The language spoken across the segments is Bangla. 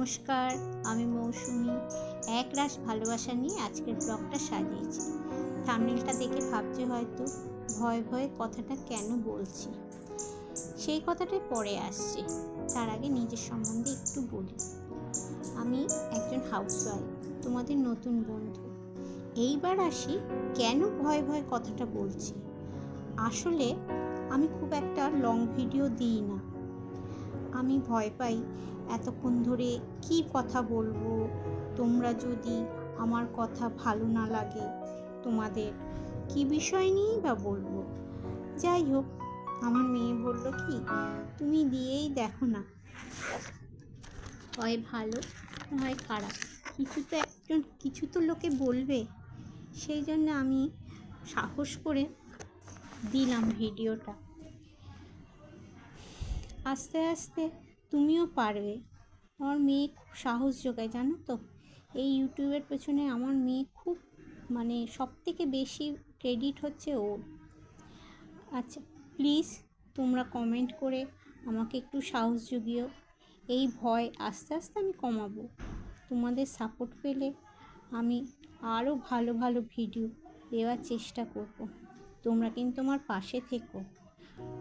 নমস্কার, আমি মৌসুমি। এক রাস ভালোবাসা নিয়ে আজকের ব্লগটা সাজিয়েছি। থামনেলটা দেখে ভাবছে হয়তো ভয়ে ভয়ে কথাটা কেন বলছি। সেই কথাটাই পরে আসছে। তার আগে নিজের সম্বন্ধে একটু বলি। আমি একজন হাউসওয়াইফ তোমাদের নতুন বন্ধু। এইবার আসি কেন ভয়ে ভয়ে কথাটা বলছি? আসলে আমি খুব একটা লং ভিডিও দিই না। আমি ভয় পাই এতক্ষণ ধরে কি কথা বলব? তোমরা যদি আমার কথা ভালো না লাগে, তোমাদের কি বিষয় নিয়েই বা বলব? যাই হোক, আমার মেয়ে বলল কি, তুমি দিয়েই দেখো না। হয় ভালো হয় খারাপ। কিছু তো একজন, কিছু তো লোকে বলবে। সেই জন্য আমি সাহস করে দিলাম ভিডিওটা। আস্তে আস্তে তুমিও পারবে। আমার মেয়ে খুব সাহস যোগায়, জানো তো? এই ইউটিউবের পেছনে আমার মেয়ে খুব মানে সব থেকে বেশি ক্রেডিট হচ্ছে ওর আচ্ছা প্লিজ তোমরা কমেন্ট করে আমাকে একটু সাহস জুগিও। এই ভয় আস্তে আস্তে আমি কমাবো। তোমাদের সাপোর্ট পেলে আমি আরও ভালো ভালো ভিডিও দেওয়ার চেষ্টা করব। তোমরা কিন্তু আমার পাশে থেকো।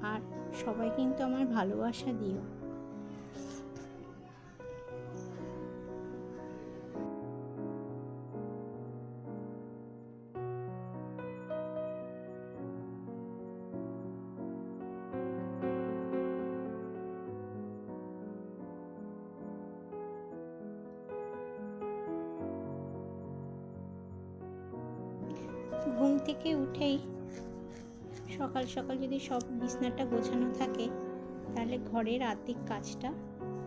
আর সবাই কিন্তু আমার ভালোবাসা দিও। ঘুম থেকে উঠেই সকাল সকাল যদি সব বিছনাটা গোছানো থাকে, তাহলে ঘরের আর্ধেক কাজটা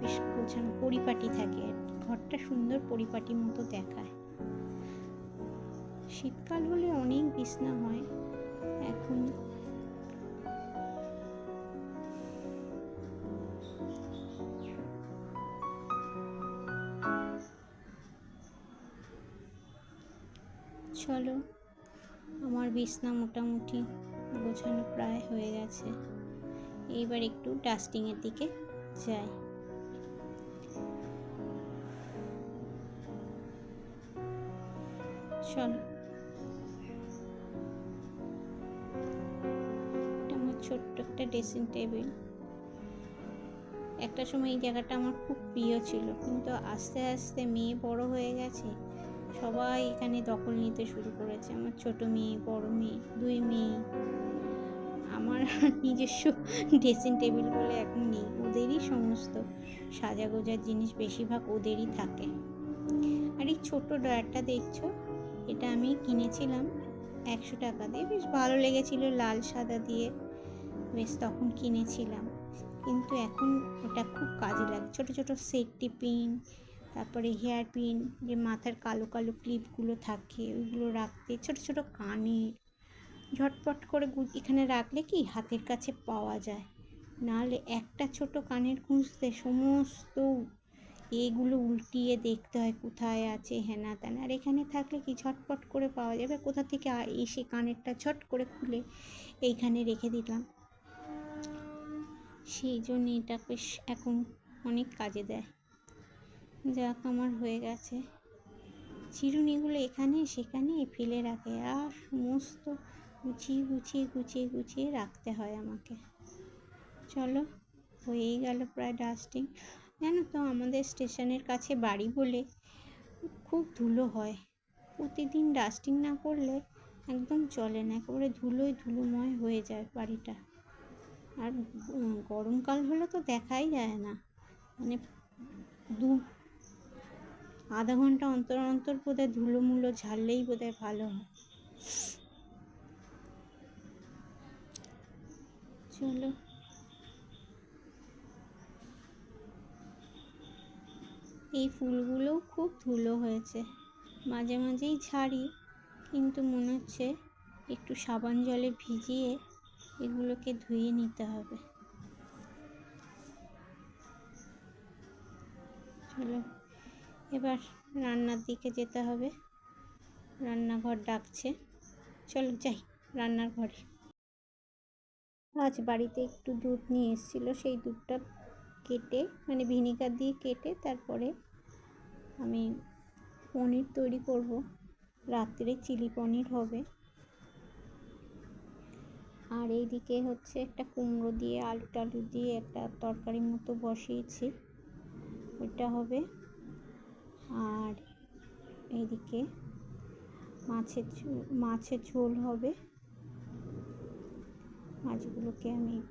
বেশ গোছানো, পরিপাটি থাকে আর ঘরটা সুন্দর পরিপাটি মতো দেখায়। শীতকাল হলে অনেক বিছনা হয়। এখন চলো। আমার বিছনা মোটামুটি গোছানো প্রায় হয়ে গেছে। এইবার একটু ডাস্টিংয়ের দিকে যাই। চলো। আমার ছোট্ট একটা ড্রেসিং টেবিল একটা সময় এই জায়গাটা আমার খুব প্রিয় ছিল, কিন্তু আস্তে আস্তে মেয়ে বড় হয়ে গেছে সবাই এখানে দখল নিতে শুরু করেছে। আমার ছোট মেয়ে, বড় মেয়ে, দুই মেয়ে। আমার নিজস্ব ড্রেসিং টেবিল বলে এখন নেই। ওদেরই সমস্ত সাজা গোজার জিনিস বেশিরভাগ ওদেরই থাকে। আর এই ছোট ড্রয়ারটা দেখছ? এটা আমি কিনেছিলাম একশো টাকা দিয়ে। বেশ ভালো লেগেছিল লাল সাদা দিয়ে। বেশ তখন কিনেছিলাম। কিন্তু এখন ওটা খুব কাজে লাগে ছোট ছোট সেফটি পিন তারপরে হেয়ার পিন যে মাথার কালো কালো ক্লিপগুলো থাকে, ওইগুলো রাখতে, ছোট ছোট কানের ঝটপট করে এখানে রাখলে কি হাতের কাছে পাওয়া যায়। নাহলে একটা ছোট কানের খুঁজতে সমস্ত এগুলো উল্টিয়ে দেখতে হয়, কোথায় আছে, হেনা তেনা। আর এখানে থাকলে কি ঝটপট করে পাওয়া যাবে, কোথা থেকে আ- এসে কানেরটা ছট করে খুলে এইখানে রেখে দিলাম। সেই জন্য এটা বেশ এখন অনেক কাজে দেয়। যাক, আমার হয়ে গেছে। চিরুনিগুলো এখানে সেখানে ফেলে রাখে। আর সমস্ত গুছিয়ে গুছিয়ে গুছিয়ে গুছিয়ে রাখতে হয় আমাকে। চলো, হয়েই গেল প্রায় ডাস্টিং। জানো তো, আমাদের স্টেশনের কাছে বাড়ি বলে খুব ধুলো হয়। প্রতিদিন ডাস্টিং না করলে একদম চলে না। একেবারে ধুলোয় ধুলোময় হয়ে যায় বাড়িটা। আর গরমকাল হলে তো দেখাই যায় না। মানে দু আধা ঘণ্টা অন্তর অন্তর বোধহয় ধুলো মুলো ঝাড়লেই বোধহয় ভালো হয়। চলো। এই ফুলগুলোও খুব ধুলো হয়েছে। মাঝে মাঝেই ঝাড়ি, কিন্তু মনে হচ্ছে একটু সাবান জলে ভিজিয়ে এগুলোকে ধুয়ে নিতে হবে। চলো। এবার রান্নার দিকে যেতে হবে। রান্নাঘর ডাকছে। চলো যাই রান্নার ঘরে। আজ বাড়িতে একটু দুধ নিয়ে এসেছিল। সেই দুধটা কেটে মানে ভিনিগার দিয়ে কেটে তারপরে আমি পনির তৈরি করব। রাত্রে চিলি পনির হবে। আর এইদিকে হচ্ছে একটা কুমড়ো দিয়ে, আলু টালু দিয়ে একটা তরকারির মতো বসিয়েছি। ওইটা হবে। আর এদিকে মাছের ঝো- মাছের ঝোল হবে। মাছগুলোকে আমি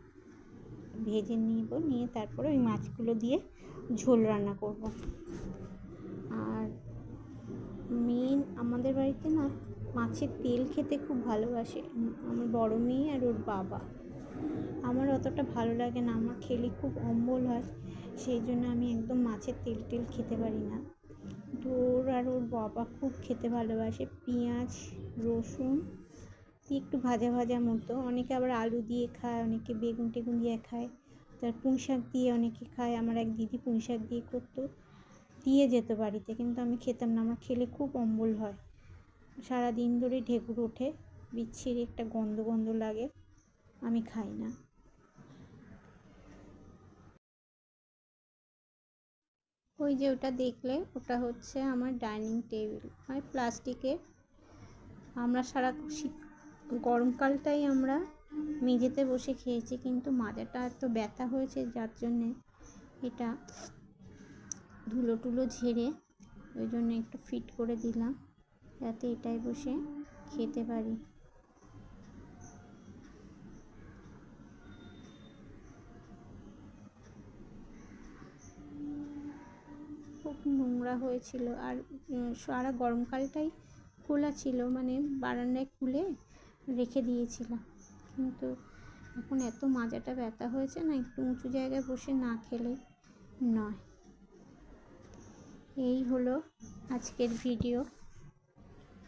ভেজে নিব, নিয়ে তারপরে ওই মাছগুলো দিয়ে ঝোল রান্না করব। আর মেন আমাদের বাড়িতে না মাছের তেল খেতে খুব ভালোবাসে। আমার বড় মেয়ে আর ওর বাবা। আমার অতটা ভালো লাগে না, আমার খেলে খুব অম্বল হয়, সেই জন্য আমি একদম মাছের তেল টেল খেতে পারি না। তো ওর আর ওর বাবা খুব খেতে ভালোবাসে। পেঁয়াজ, রসুন একটু ভাজা ভাজা মতো। অনেকে আবার আলু দিয়ে খায়, অনেকে বেগুন টেগুন দিয়ে খায়। তার পুঁই শাক দিয়ে অনেকে খায়। আমার এক দিদি পুঁই শাক দিয়ে করতো। দিয়ে যেত বাড়িতে, কিন্তু আমি খেতাম না। আমার খেলে খুব অম্বল হয়। সারা দিন ধরে ঢেকুর ওঠে। বিচ্ছিরি একটা গন্ধ গন্ধ লাগে। আমি খাই না। ওই যে ওটা দেখলে ওটা হচ্ছে আমার ডাইনিং টেবিল। হয় প্লাস্টিকের। আমরা সারা শীত, গরমকালটাই আমরা মেঝেতে বসে খেয়েছি, কিন্তু মাজাটা এত ব্যথা হয়েছে যার জন্যে এটা ধুলো টুলো ঝেড়ে ওই জন্য একটু ফিট করে দিলাম, যাতে এটাই বসে খেতে পারি। খুব নোংরা হয়েছিল আর সারা গরমকালটাই খোলা ছিল মানে বারান্দায় খুলে রেখে দিয়েছিলাম। কিন্তু এখন এত মাজাটা ব্যথা হয়েছে না, একটু উঁচু জায়গায় বসে না খেলে নয়। এই হলো আজকের ভিডিও।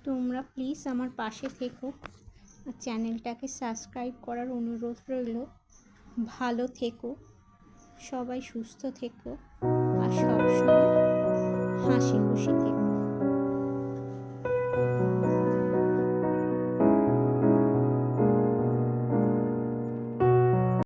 তোমরা প্লিজ আমার পাশে থেকো আর চ্যানেলটাকে সাবস্ক্রাইব করার অনুরোধ রইল। ভালো থেকো, সবাই সুস্থ থেকো আর সবসময় 他行不行？